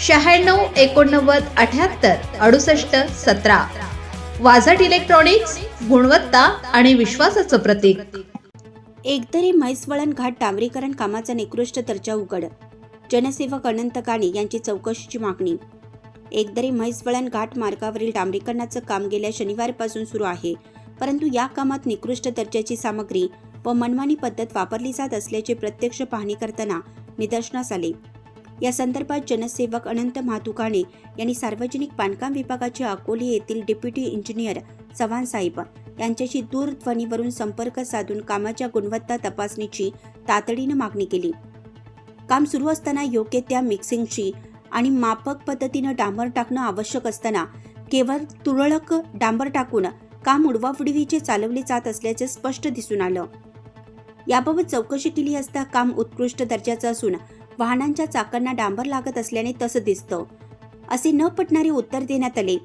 शहाण्णव एकोणनव्वद अठ्याहत्तर अडुसष्ट सतरा. वाझट इलेक्ट्रॉनिक्स गुणवत्ता आणि विश्वासाचं प्रतीक. एकतरी म्हैसवळण घाट डांबरीकरण कामाचा निकृष्ट दर्जा उघड. जनसेवक अनंत काणे यांची चौकशीची मागणी. एकदरी म्हैसवळण घाट मार्गावरील डांबरीकरणाचं काम गेल्या शनिवारपासून सुरू आहे. परंतु या कामात निकृष्ट दर्जाची सामग्री व मनमानी पद्धत वापरली जात असल्याचे प्रत्यक्ष पाहणी करताना निदर्शनास आले. या संदर्भात जनसेवक अनंत महातुकाणे यांनी सार्वजनिक बांधकाम विभागाचे अकोले येथील डेप्युटी इंजिनियर चव्हाण साहेब यांच्याशी दूरध्वनीवरून संपर्क साधून कामाच्या गुणवत्ता तपासणीची तातडीनं मागणी केली. काम सुरू असताना योग्य त्या मिक्सिंगची आणि मापक पद्धतीनं डांबर टाकणं आवश्यक असताना केवळ तुरळक डांबर टाकून काम उडवाउडवीचे चालवले जात असल्याचे स्पष्ट दिसून आलं. याबाबत चौकशी केली असता काम उत्कृष्ट दर्जाचं असून वाहनांच्या चाकांना डांबर लागत असल्याने तसं दिसतं. असे न पटणारे उत्तर देण्यात आले.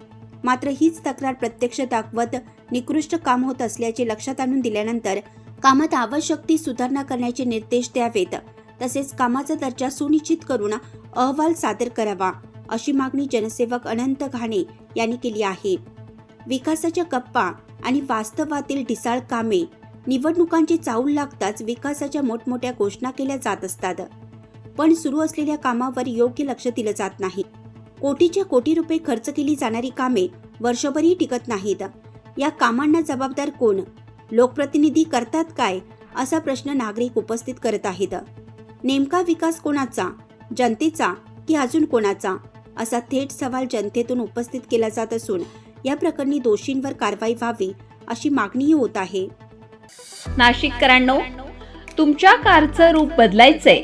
मात्र हीच तक्रार प्रत्यक्ष दाखवत निकृष्ट काम होत असल्याचे लक्षात आणून दिल्यानंतर कामात आवश्यक ती सुधारणा करण्याचे निर्देश द्यावेत. तसेच कामाचा दर्जा सुनिश्चित करून अहवाल सादर करावा अशी मागणी जनसेवक अनंत घाणे यांनी केली आहे. विकासाच्या गप्पा आणि वास्तवातील ढिसाळ कामे निवडणुकांची चाऊल लागताच विकासाच्या मोठमोठ्या घोषणा केल्या जात असतात. पण सुरू असलेल्या कामावर योग्य लक्ष दिलं जात नाही. कोटीच्या कोटी रुपये खर्च केली जाणारी कामे वर्षभरही टिकत नाहीत. या कामांना जबाबदार कोण? लोकप्रतिनिधी करतात काय? असा प्रश्न नागरिक उपस्थित करत आहेत. नेमका विकास कोणाचा? जनतेचा की अजून कोणाचा? असा थेट सवाल जनतेतून उपस्थित केला जात असून या प्रकरणी दोषींवर कारवाई व्हावी अशी मागणीही होत आहे. नाशिककरांनो तुमच्या कारचं रूप बदलायचंय.